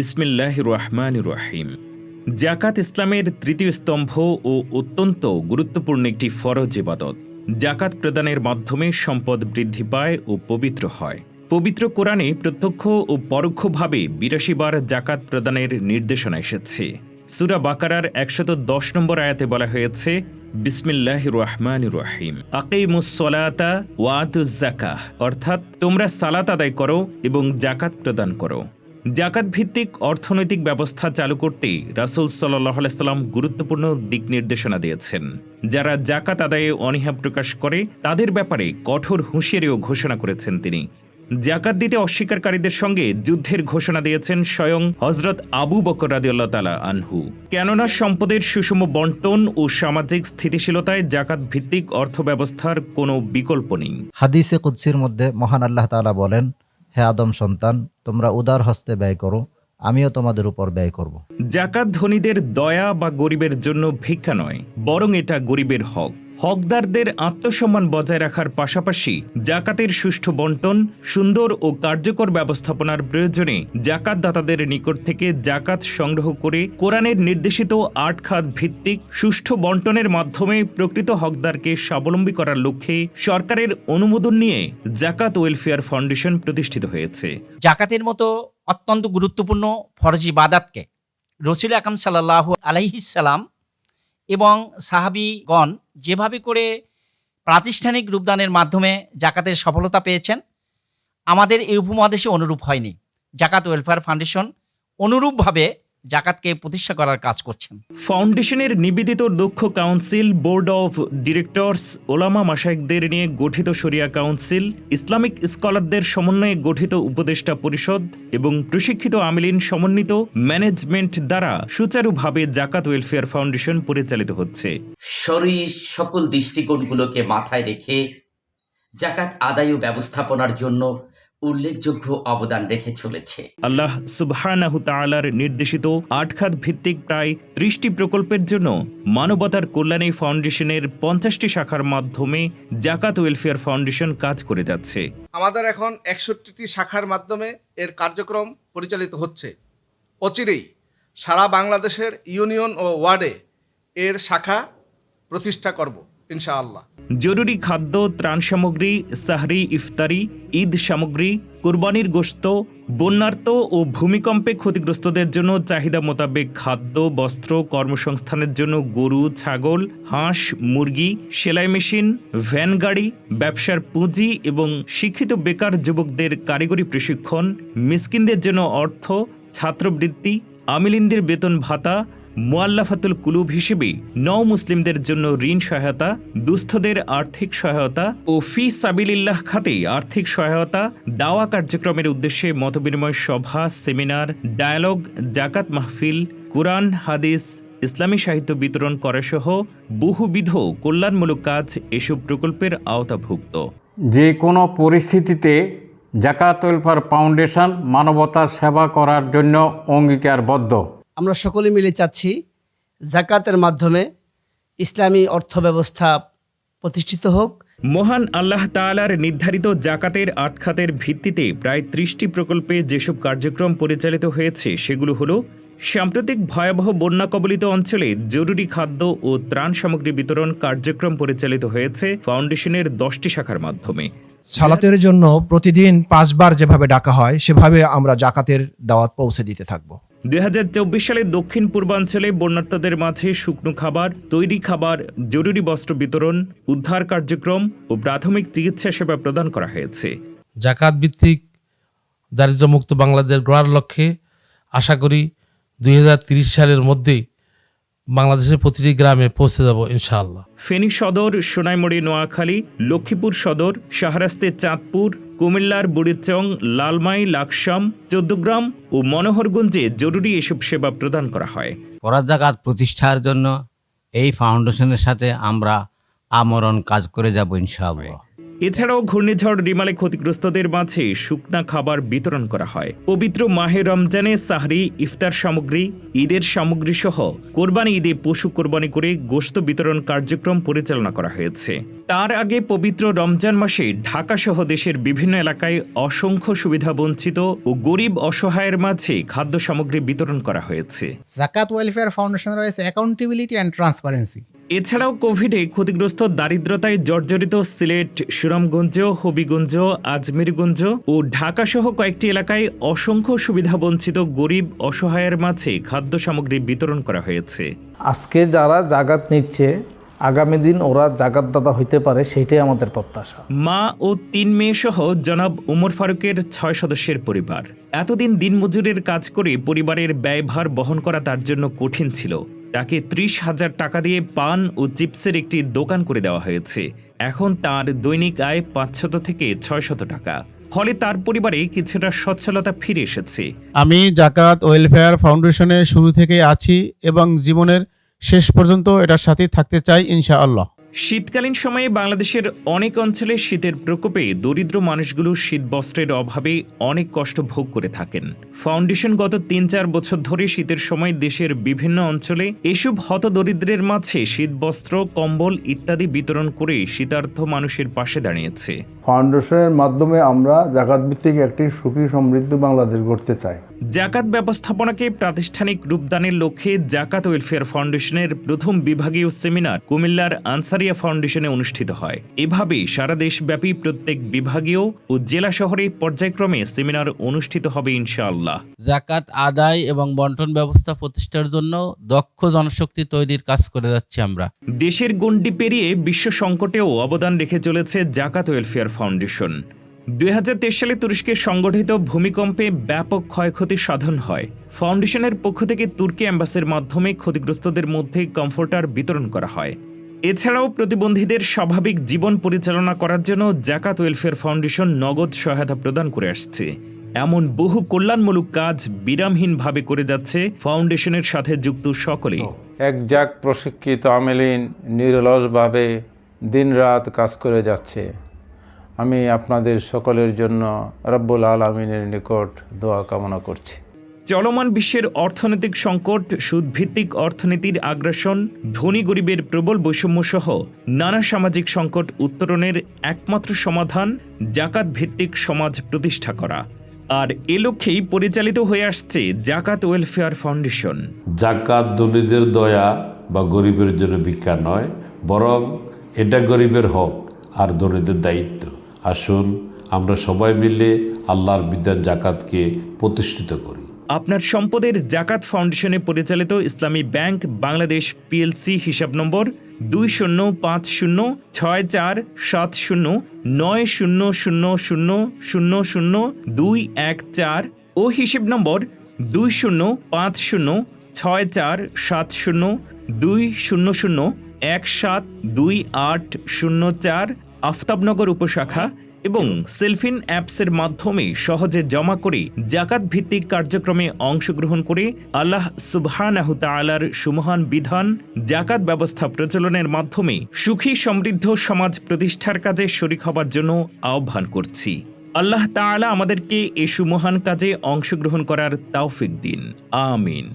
বিসমিল্লাহ রহমান রহিম জাকাত ইসলামের তৃতীয় স্তম্ভ ও অত্যন্ত গুরুত্বপূর্ণ একটি ফরজ ইবাদত। জাকাত প্রদানের মাধ্যমে সম্পদ বৃদ্ধি পায় ও পবিত্র হয়। পবিত্র কোরআনে প্রত্যক্ষ ও পরোক্ষভাবে বিরাশি বার জাকাত প্রদানের নির্দেশনা এসেছে। সুরা বাকারার একশত দশ নম্বর আয়াতে বলা হয়েছে বিসমিল্লাহ রহমান রহিম আকিমুসলাতা ওয়াতুজাকাহ অর্থাৎ তোমরা সালাত আদায় করো এবং জাকাত প্রদান করো। জাকাত ভিত্তিক অর্থনৈতিক ব্যবস্থা চালু করতে রাসুল সাল্লাহ সাল্লাম গুরুত্বপূর্ণ দিক নির্দেশনা দিয়েছেন। যারা জাকাত আদায়ে অনীহা প্রকাশ করে, তাদের ব্যাপারে কঠোর হুঁশিয়ারিও ঘোষণা করেছেন তিনি। জাকাত দিতে অস্বীকারীদের সঙ্গে যুদ্ধের ঘোষণা দিয়েছেন স্বয়ং হজরত আবু বকর তালা আনহু। কেননা সম্পদের সুষম বন্টন ও সামাজিক স্থিতিশীলতায় জাকাত ভিত্তিক অর্থব্যবস্থার কোনো বিকল্প নেই। হাদিসে কুৎসির মধ্যে মহান আল্লাহ তাআলা বলেন হে আদম সন্তান তোমরা উদার হস্তে ব্যয় করো আমিও তোমাদের উপর ব্যয় করব। জাকাত ধনীদের দয়া বা গরিবের জন্য ভিক্ষা নয়, বরং এটা গরিবের হক। হকদারদের আত্মসম্মান বজায় রাখার পাশাপাশি জাকাতের সুষ্ঠু বন্টন, সুন্দর ও কার্যকর ব্যবস্থাপনার প্রয়োজনে জাকাত দাতাদের নিকট থেকে জাকাত সংগ্রহ করে কোরআনের নির্দেশিত আট খাত ভিত্তিক সুষ্ঠু বন্টনের মাধ্যমে প্রকৃত হকদারকে স্বাবলম্বী করার লক্ষ্যে সরকারের অনুমোদন নিয়ে জাকাত ওয়েলফেয়ার ফাউন্ডেশন প্রতিষ্ঠিত হয়েছে। জাকাতের মতো অত্যন্ত গুরুত্বপূর্ণ ফরজ ইবাদাতকে রসুল আকাম সাল্লাহ আলাইহিসাল্লাম এবং সাহাবিগণ যেভাবে করে প্রাতিষ্ঠানিক রূপদানের মাধ্যমে জাকাতের সফলতা পেয়েছেন, আমাদের এই উপমহাদেশে অনুরূপ হয়নি। জাকাত ওয়েলফেয়ার ফাউন্ডেশন অনুরূপভাবে জাকাতকে প্রতিষ্ঠা করার কাজ করছেন। ফাউন্ডেশনের নিবেদিত দক্ষ কাউন্সিল বোর্ড অফ ডিরেক্টরস ওলামা মাসাইকদের নিয়ে গঠিত শরিয়া কাউন্সিল ইসলামিক স্কলারদের সমন্বয়ে গঠিত উপদেষ্টা পরিষদ এবং প্রশিক্ষিত আমিলিন সমন্বিত ম্যানেজমেন্ট দ্বারা সুচারুভাবে জাকাত ওয়েলফেয়ার ফাউন্ডেশন পরিচালিত হচ্ছে। শরীর সকল দৃষ্টিকোণগুলোকে মাথায় রেখে জাকাত আদায় ও ব্যবস্থাপনার জন্য উল্লেখযোগ্য অবদান রেখে চলেছে। আল্লাহ সুবহানাহু তাআলার নির্দেশিত আটখাত ভিত্তিক প্রায় ত্রিশটি প্রকল্পের জন্য মানবতার কল্যাণী ফাউন্ডেশনের পঞ্চাশটি শাখার মাধ্যমে জাকাত ওয়েলফেয়ার ফাউন্ডেশন কাজ করে যাচ্ছে। আমাদের এখন একষট্টিটি শাখার মাধ্যমে এর কার্যক্রম পরিচালিত হচ্ছে। অচিরেই সারা বাংলাদেশের ইউনিয়ন ও ওয়ার্ডে এর শাখা প্রতিষ্ঠা করব। ইনশাআল্লাহ। জরুরি খাদ্য, ত্রাণ সামগ্রী, সাহরি, ইফতারি, ঈদ সামগ্রী, কোরবানির গোশত বন্যার্ত ও ভূমিকম্পে ক্ষতিগ্রস্তদের জন্য চাহিদা মোতাবেক খাদ্য, বস্ত্র, কর্মসংস্থানের জন্য গরু, ছাগল, হাঁস, মুরগি, সেলাই মেশিন, ভ্যান গাড়ি, ব্যবসার পুঁজি এবং শিক্ষিত বেকার যুবকদের কারিগরি প্রশিক্ষণ, মিসকিনদের জন্য অর্থ, ছাত্রবৃত্তি, আমিলিনদের বেতন ভাতা মোয়াল্লাফাতুল কুলুব হিসেবে নও মুসলিমদের জন্য ঋণ সহায়তা, দুস্থদের আর্থিক সহায়তা ও ফি সাবিলিল্লাহ খাতে আর্থিক সহায়তা দাওয়া কার্যক্রমের উদ্দেশ্যে মতবিনিময় সভা, সেমিনার, ডায়ালগ, জাকাত মাহফিল, কোরআন, হাদিস, ইসলামী সাহিত্য বিতরণ করা সহ বহুবিধ কল্যাণমূলক কাজ এসব প্রকল্পের আওতাভুক্ত। যে কোনো পরিস্থিতিতে জাকাত ওয়েলফেয়ার ফাউন্ডেশন মানবতার সেবা করার জন্য অঙ্গীকারবদ্ধ। আমরা সকলে মিলে চাচ্ছি জাকাতের মাধ্যমে ইসলামী অর্থব্যবস্থা প্রতিষ্ঠিত হোক। মহান আল্লাহ তাআলার নির্ধারিত জাকাতের আটখাতের ভিত্তিতে প্রায় ত্রিশটি প্রকল্পে যেসব কার্যক্রম পরিচালিত হয়েছে সেগুলো হলো সাম্প্রতিক ভয়াবহ বন্যা কবলিত অঞ্চলে জরুরি খাদ্য ও ত্রাণ সামগ্রী বিতরণ কার্যক্রম পরিচালিত হয়েছে ফাউন্ডেশনের দশটি শাখার মাধ্যমে। সালাতের জন্য প্রতিদিন পাঁচবার যেভাবে ডাকা হয় সেভাবে আমরা জাকাতের দাওয়াত পৌঁছে দিতে থাকব। দুই হাজার চব্বিশ সালে দক্ষিণ পূর্বাঞ্চলে বন্যার্তদের মাঝে শুকনো খাবার, তৈরি খাবার, জরুরি বস্ত্র বিতরণ, উদ্ধার কার্যক্রম ও প্রাথমিক চিকিৎসা সেবা প্রদান করা হয়েছে। জাকাত ভিত্তিক দারিদ্র্যমুক্ত বাংলাদেশ গড়ার লক্ষ্যে আশা করি দুই সালের মধ্যেই বাংলাদেশের প্রতিটি গ্রামে পৌঁছে যাব ইনশাআল্লাহ। ফেনী সদর সোনাইমুড়ি নোয়াখালী লক্ষ্মীপুর সদর শাহরাস্তে চাঁদপুর কুমিল্লার বুড়িচং লালমাই লাকসাম চৌদ্দগ্রাম ও মনোহরগঞ্জে জরুরি এসব সেবা প্রদান করা হয়। পরার জাকাত প্রতিষ্ঠার জন্য এই ফাউন্ডেশনের সাথে আমরা আমরণ কাজ করে যাব ইনশাআল্লাহ। এছাড়াও ঘূর্ণিঝড় রিমালে ক্ষতিগ্রস্তদের মাঝে শুকনা খাবার বিতরণ করা হয়। পবিত্র মাহে রমজানে সাহরি, ইফতার সামগ্রী, ঈদের সামগ্রী সহ কোরবানি ঈদে পশু কোরবানি করে গোশত বিতরণ কার্যক্রম পরিচালনা করা হয়েছে। তার আগে পবিত্র রমজান মাসে ঢাকা সহ দেশের বিভিন্ন এলাকায় অসংখ্য সুবিধা বঞ্চিত ও গরিব অসহায়ের মাঝে খাদ্য সামগ্রী বিতরণ করা হয়েছে। জাকাত ওয়েলফেয়ার ফাউন্ডেশন রয়েছে অ্যাকাউন্টেবিলিটি অ্যান্ড ট্রান্সপারেন্সি এছাড়াও কোভিডে ক্ষতিগ্রস্ত দারিদ্রতায় জর্জরিত সিলেট সুনামগঞ্জ হবিগঞ্জ আজমিরগঞ্জ ও ঢাকা সহ কয়েকটি এলাকায় অসংখ্য সুবিধাবঞ্চিত গরিব অসহায়ের মাঝে খাদ্য সামগ্রী বিতরণ করা হয়েছে। আজকে যারা জাগাত নিচ্ছে আগামী দিন ওরা জাগাতদাতা হইতে পারে সেইটাই আমাদের প্রত্যাশা। মা ও তিন মেয়ে সহ জনাব উমর ফারুকের ছয় সদস্যের পরিবার। এতদিন দিনমজুরের কাজ করে পরিবারের ব্যয়ভার বহন করা তার জন্য কঠিন ছিল। তাকে ত্রিশ হাজার টাকা দিয়ে পান ও চিপসের একটি দোকান করে দেওয়া হয়েছে। এখন তার দৈনিক আয় পাঁচশত থেকে ছয়শত টাকা। ফলে তার পরিবারে কিছুটা সচ্ছলতা ফিরে এসেছে। আমি জাকাত ওয়েলফেয়ার ফাউন্ডেশনে শুরু থেকে আছি এবং জীবনের শেষ পর্যন্ত এটার সাথে থাকতে চাই ইনশাআল্লাহ। শীতকালীন সময়ে বাংলাদেশের অনেক অঞ্চলে শীতের প্রকোপে দরিদ্র মানুষগুলো শীতবস্ত্রের অভাবে অনেক কষ্ট ভোগ করে থাকেন। ফাউন্ডেশন গত তিন চার বছর ধরে শীতের সময় দেশের বিভিন্ন অঞ্চলে এসব হত দরিদ্রের মাঝে শীতবস্ত্র কম্বল ইত্যাদি বিতরণ করে শীতার্থ মানুষের পাশে দাঁড়িয়েছে। ফাউন্ডেশনের মাধ্যমে আমরা জাকাত ভিত্তিক একটি সুখী সমৃদ্ধ বাংলাদেশ গড়তে চাই। জাকাত ব্যবস্থাপনাকে প্রাতিষ্ঠানিক রূপদানের লক্ষ্যে জাকাত ওয়েলফেয়ার ফাউন্ডেশনের প্রথম বিভাগীয় সেমিনার কুমিল্লার আনসারিয়া ফাউন্ডেশনে অনুষ্ঠিত হয়। এভাবে সারা দেশব্যাপী প্রত্যেক বিভাগীয় ও জেলা শহরে পর্যায়ক্রমে সেমিনার অনুষ্ঠিত হবে ইনশাআল্লাহ। জাকাত আদায় এবং বন্টন ব্যবস্থা প্রতিষ্ঠার জন্য দক্ষ জনশক্তি তৈরির কাজ করে যাচ্ছি আমরা। দেশের গণ্ডি পেরিয়ে বিশ্ব সংকটেও অবদান রেখে চলেছে জাকাত ওয়েলফেয়ার ফাউন্ডেশন। দুই হাজার তেইশ সালে তুরস্কে সংগঠিত ভূমিকম্পে ব্যাপক ক্ষয়ক্ষতি সাধন হয়। ফাউন্ডেশনের পক্ষ থেকে তুর্কি অ্যাম্বাসের মাধ্যমে ক্ষতিগ্রস্তদের মধ্যে কমফোর্টার বিতরণ করা হয়। এছাড়াও প্রতিবন্ধীদের স্বাভাবিক জীবন পরিচালনা করার জন্য জাকাত ওয়েলফেয়ার ফাউন্ডেশন নগদ সহায়তা প্রদান করে আসছে। এমন বহু কল্যাণমূলক কাজ বিরামহীনভাবে করে যাচ্ছে ফাউন্ডেশনের সাথে যুক্ত সকলেই। এক জাক প্রশিক্ষিত আমেলিন নিরলসভাবে দিনরাত কাজ করে যাচ্ছে। আমি আপনাদের সকলের জন্য রব্বুল আলমিনের নিকট দোয়া কামনা করছি। চলমান বিশ্বের অর্থনৈতিক সংকট সুদভিত্তিক অর্থনীতির আগ্রাসন ধনী গরিবের প্রবল বৈষম্য সহ নানা সামাজিক সংকট উত্তরণের একমাত্র সমাধান জাকাত ভিত্তিক সমাজ প্রতিষ্ঠা করা। আর এ লক্ষ্যেই পরিচালিত হয়ে আসছে জাকাত ওয়েলফেয়ার ফাউন্ডেশন। জাকাত ধনীদের দয়া বা গরিবের জন্য ভিক্ষা নয় বরং এটা গরিবের হক আর ধনীদের দায়িত্ব। আসুন, আমরা সবাই মিলে আল্লাহর বিদ্যার জাকাতকে প্রতিষ্ঠিত করি। আপনার সম্পদের জাকাত ফাউন্ডেশনে পরিচালিত ইসলামী ব্যাংক বাংলাদেশ পিএলসি হিসাব নম্বর দুই শূন্য পাঁচ শূন্য ছয় চার সাত শূন্য নয় শূন্য শূন্য শূন্য শূন্য শূন্য দুই এক চার ও হিসেব নম্বর দুই শূন্য পাঁচ শূন্য ছয় চার সাত শূন্য দুই শূন্য শূন্য এক সাত দুই আট শূন্য চার আফতাবনগর উপশাখা এবং সেলফিন অ্যাপসের মাধ্যমে সহজে জমা করে জাকাত ভিত্তিক কার্যক্রমে অংশগ্রহণ করে আল্লাহ সুবহানাহ তাআলার সুমহান বিধান, জাকাত ব্যবস্থা প্রচলনের মাধ্যমে সুখী সমৃদ্ধ সমাজ প্রতিষ্ঠার কাজে শরিক হবার জন্য আহ্বান করছি। আল্লাহ তাআলা আমাদেরকে এ সুমহান কাজে অংশগ্রহণ করার তৌফিক দিন। আমিন।